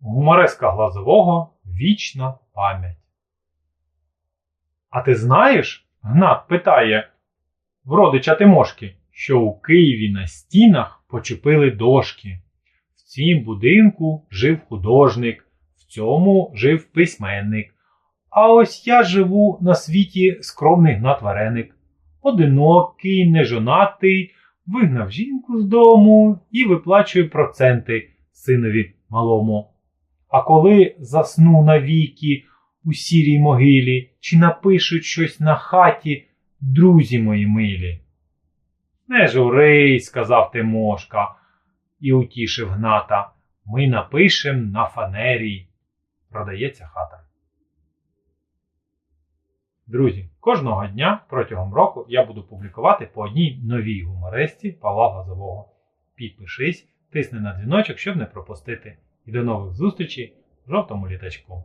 Гумореска Глазового вічна пам'ять. А ти знаєш, Гнат питає в родича Тимошки, що у Києві на стінах почепили дошки. В цім будинку жив художник, в цьому жив письменник. А ось я живу на світі скромний Гнат Вареник. Одинокий, нежонатий, вигнав жінку з дому і виплачує проценти синові малому. А коли засну навіки у сірій могилі, чи напишуть щось на хаті, друзі мої милі? Не журись, сказав Тимошка і утішив гната. Ми напишем на фанері. Продається хата. Друзі, кожного дня протягом року я буду публікувати по одній новій гумористі Павла Глазового. Підпишись, тисни на дзвіночок, щоб не пропустити. І до нових зустрічей в жовтому літачку.